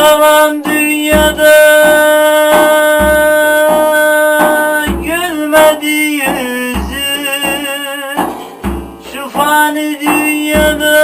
yalan dünyada gülmedi yüzüm Şu fani dünyada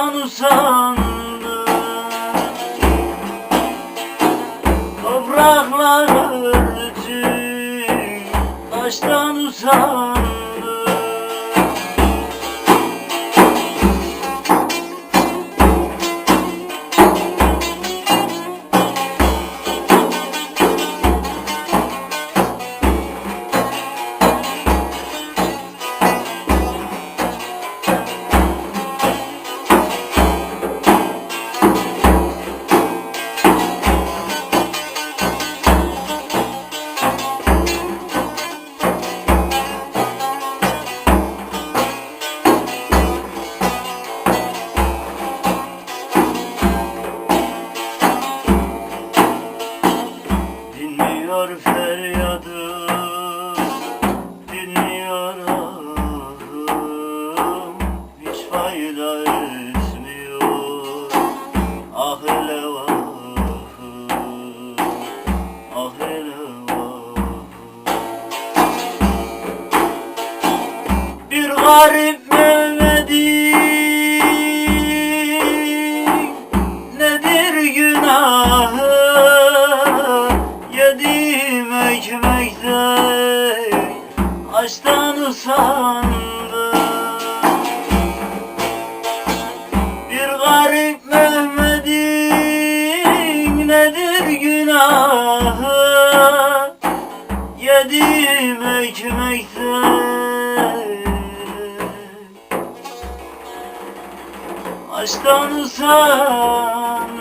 taştan usandı Topraklar için taştan usandı Dinliyor feryadı Dinliyor ahım Hiç fayda etmiyor. Ah hele Ah Bir garip Yediğim ekmekte Açtan usandım